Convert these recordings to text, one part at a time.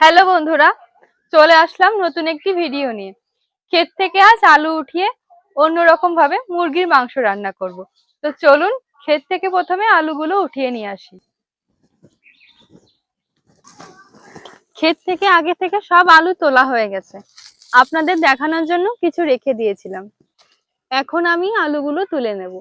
Hello বন্ধুরা, চলে আসলাম নতুন একটি ভিডিও নিয়ে। ক্ষেত থেকে আজ আলু উঠিয়ে অন্যরকম ভাবে মুরগির মাংস রান্না করব। তো চলুন ক্ষেত থেকে প্রথমে আলুগুলো উঠিয়ে নিয়ে আসি। ক্ষেত থেকে আগে থেকে সব আলু তোলা হয়ে গেছে। আপনাদের দেখানোর জন্য কিছু রেখে দিয়েছিলাম। এখন আমি আলুগুলো তুলে নেব।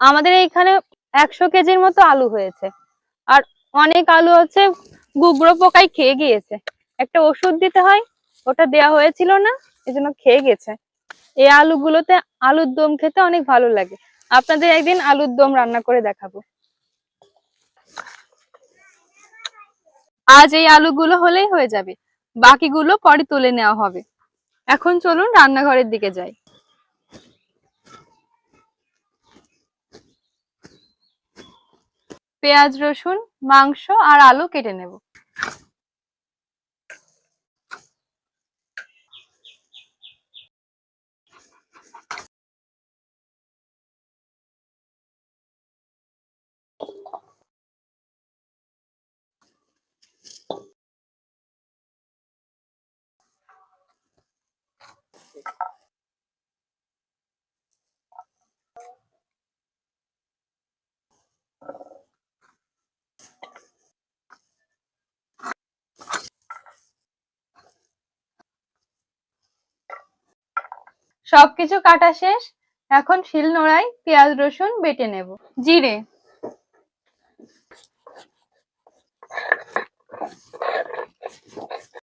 আমাদের এইখানে একশো কেজির মতো আলু হয়েছে। আর অনেক আলু হচ্ছে গুগড়ো পোকায় খেয়ে গিয়েছে। একটা ওষুধ দিতে হয়, ওটা দেওয়া হয়েছিল না, এজন্য খেয়ে গেছে। এই আলুগুলোতে আলুর দম খেতে অনেক ভালো লাগে। আপনাদের একদিন আলুর দম রান্না করে দেখাবো। আজ এই আলুগুলো হলেই হয়ে যাবে। বাকিগুলো পরে তুলে নেওয়া হবে। এখন চলুন রান্নাঘরের দিকে যাই। পেঁয়াজ রসুন মাংস আর আলু কেটে নেব। সবকিছু কাটা শেষ। এখন শিল নোড়ায় পেঁয়াজ রসুন বেটে নেব। জিরে।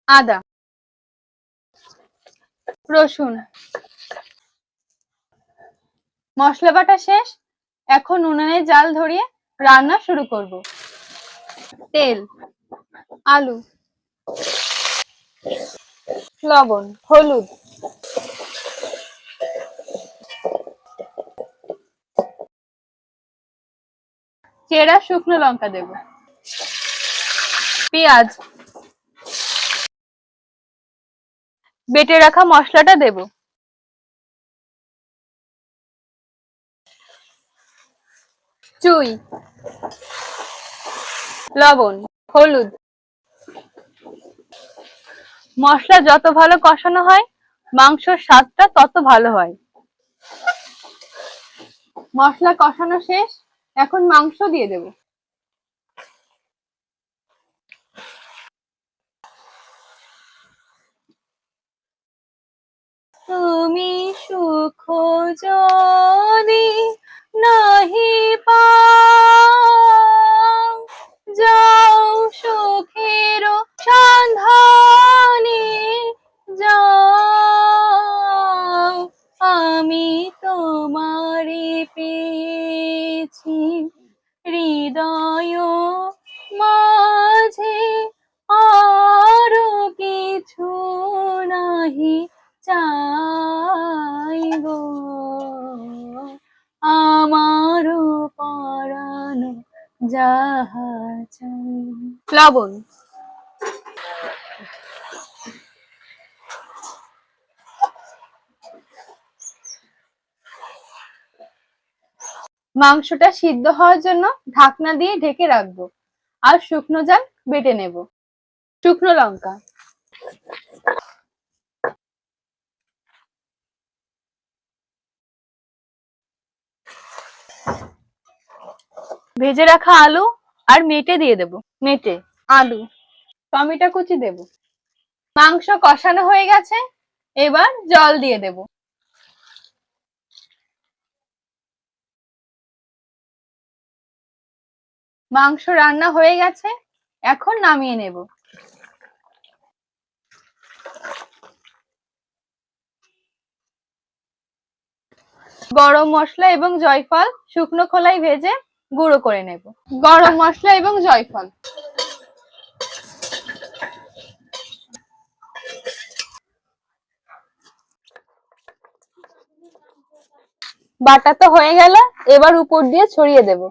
আদা। রসুন। মশলা বাটা শেষ। এখন উনুনে জাল ধরিয়ে রান্না শুরু করব। তেল। আলু। লবণ। হলুদ। চেরা শুকনো লঙ্কা দেব। পেঁয়াজ। বেটে রাখা মশলাটা দেব। চুই। লবণ, হলুদ। মশলা যত ভালো কষানো হয়, মাংসর স্বাদটা তত ভালো হয়। মশলা কষানো শেষ। এখন মাংস দিয়ে দেব। তুমি সুখ তোমারে পেয়েছি। হৃদয় মাঝে আরও কিছু নাহি চাইব। আমারও পরানো যাহা চাই। লবণ। মাংসটা সিদ্ধ হওয়ার জন্য ঢাকনা দিয়ে ঢেকে রাখব আর শুকনো জাল বেটে নেব। শুকনো লঙ্কা। ভেজে রাখা আলু আর মেটে দিয়ে দেব। মেটে, আলু, টমেটো কুচি দেব। মাংস কষানো হয়ে গেছে, এবার জল দিয়ে দেব। মাংস রান্না হয়ে গেছে, এখন নামিয়ে নেব। গরম মশলা এবং জয়ফল শুকনো খোলায় ভেজে গুঁড়ো করে নেব। গরম মশলা এবং জয়ফল। বাটা তো হয়ে গেল, এবার উপর দিয়ে ছড়িয়ে দেব।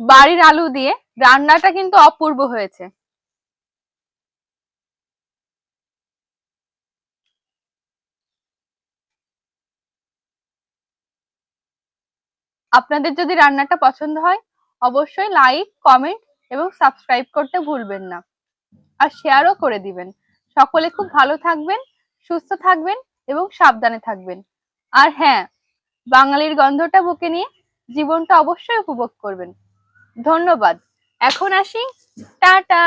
বাড়ির আলু দিয়ে রান্নাটা কিন্তু অপূর্ব হয়েছে। আপনাদের যদি রান্নাটা পছন্দ হয়, অবশ্যই লাইক কমেন্ট এবং সাবস্ক্রাইব করতে ভুলবেন না। আর শেয়ারও করে দিবেন। সকলে খুব ভালো থাকবেন, সুস্থ থাকবেন এবং সাবধানে থাকবেন। আর হ্যাঁ বাঙালির গন্ধটা বুকে নিয়ে জীবনটা অবশ্যই উপভোগ করবেন। ধন্যবাদ। এখন আসি। টাটা!